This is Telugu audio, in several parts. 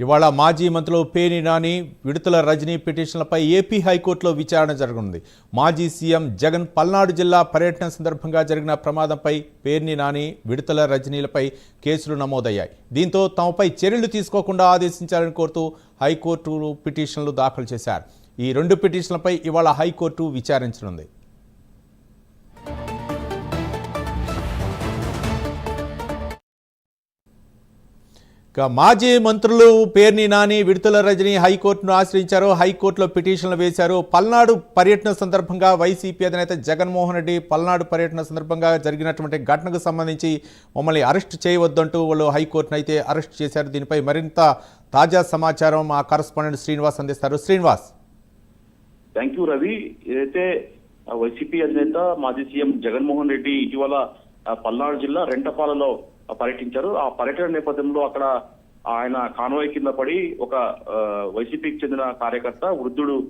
ఇవాళ మాజీ మంత్రులు పేర్ని నాని విడుదల రజనీ పిటిషన్లపై ఏపీ హైకోర్టులో విచారణ జరగనుంది. మాజీ సీఎం జగన్ పల్నాడు జిల్లా పర్యటన సందర్భంగా జరిగిన ప్రమాదంపై పేర్ని నాని విడుదల రజనీలపై కేసులు నమోదయ్యాయి. దీంతో తమపై చర్యలు తీసుకోకుండా ఆదేశించాలని కోరుతూ హైకోర్టు పిటిషన్లు దాఖలు చేశారు. ఈ రెండు పిటిషన్లపై ఇవాళ హైకోర్టు విచారించనుంది. ఇక మాజీ మంత్రులు పేర్ని నాని విడుదల రజని హైకోర్టును ఆశ్రయించారు. హైకోర్టులో పిటిషన్లు వేశారు. పల్నాడు పర్యటన సందర్భంగా వైసీపీ అధినేత జగన్మోహన్ రెడ్డి పల్నాడు పర్యటన సందర్భంగా జరిగినటువంటి ఘటనకు సంబంధించి మమ్మల్ని అరెస్ట్ చేయవద్దంటూ వాళ్ళు హైకోర్టును అయితే అరెస్ట్ చేశారు. దీనిపై మరింత తాజా సమాచారం మా కరస్పాండెంట్ శ్రీనివాస్ అందిస్తారు. శ్రీనివాస్. Thank you Ravi. ఏదైతే వైసీపీ అధినేత మాజీ సీఎం జగన్మోహన్ రెడ్డి ఇటీవల పల్నాడు జిల్లా రెంటపాలలో పర్యటించారు. ఆ పర్యటన నేపథ్యంలో అక్కడ ఆయన కాన్వాయ్ కింద పడి ఒక వైసీపీకి చెందిన కార్యకర్త వృద్ధుడు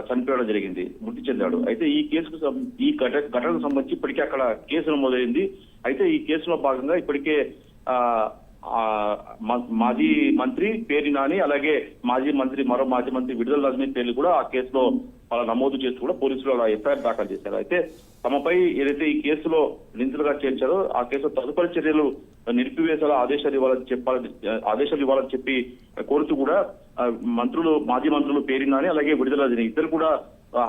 చనిపోవడం జరిగింది. మృతి చెందాడు. అయితే ఈ కేసుకు ఈ ఘట ఘటనకు సంబంధించి ఇప్పటికే అక్కడ కేసు నమోదైంది. అయితే ఈ కేసులో భాగంగా ఇప్పటికే ఆ, ఆ, మాజీ మంత్రి పేరి నాని అలాగే మాజీ మంత్రి మరో మాజీ మంత్రి విడుదల రజనీ పేర్లు కూడా ఆ కేసులో అలా నమోదు చేస్తూ కూడా పోలీసులు అలా ఎఫ్ఐఆర్ దాఖలు చేశారు. అయితే తమపై ఏదైతే ఈ కేసులో నిందితులుగా చేర్చారో ఆ కేసులో తదుపరి చర్యలు నిలిపివేసేలా ఆదేశాలు ఇవ్వాలని చెప్పాలని ఆదేశాలు ఇవ్వాలని చెప్పి కోరుతూ కూడా మంత్రులు మాజీ మంత్రులు పేరినాని అలాగే విడుదల ఇద్దరు కూడా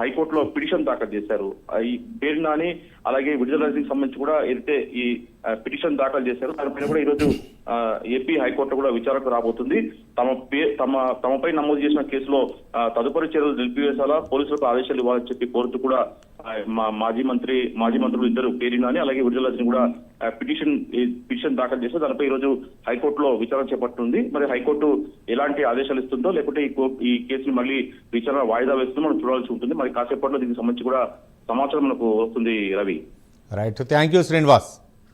హైకోర్టులో పిటిషన్ దాఖలు చేశారు. ఈ పేరు నాని అలాగే విడుదల సంబంధించి కూడా ఏదైతే ఈ పిటిషన్ దాఖలు చేశారు. దానిపైన కూడా ఈరోజు ఏపీ హైకోర్టు కూడా విచారణకు రాబోతుంది. తమ తమ తమపై నమోదు చేసిన కేసులో తదుపరి చర్యలు నిలిపివేసేలా పోలీసులకు ఆదేశాలు ఇవ్వాలని చెప్పి కోరుతూ కూడా మాజీ మంత్రి మాజీ మంత్రులు ఇద్దరు పేరినాని అలాగే విడుదలని కూడా పిటిషన్ పిటిషన్ దాఖలు చేస్తే దానిపై ఈరోజు హైకోర్టులో విచారణ చేపడుతుంది మరి హైకోర్టు ఎలాంటి ఆదేశాలు ఇస్తుందో లేకుంటే ఈ ఈ కేసుని మళ్ళీ విచారణ వాయిదా వేస్తుందో మనం చూడాల్సి ఉంటుంది. మరి కాసేపట్లో దీనికి సంబంధించి కూడా సమాచారం మనకు వస్తుంది Ravi. Right thank you Srinivas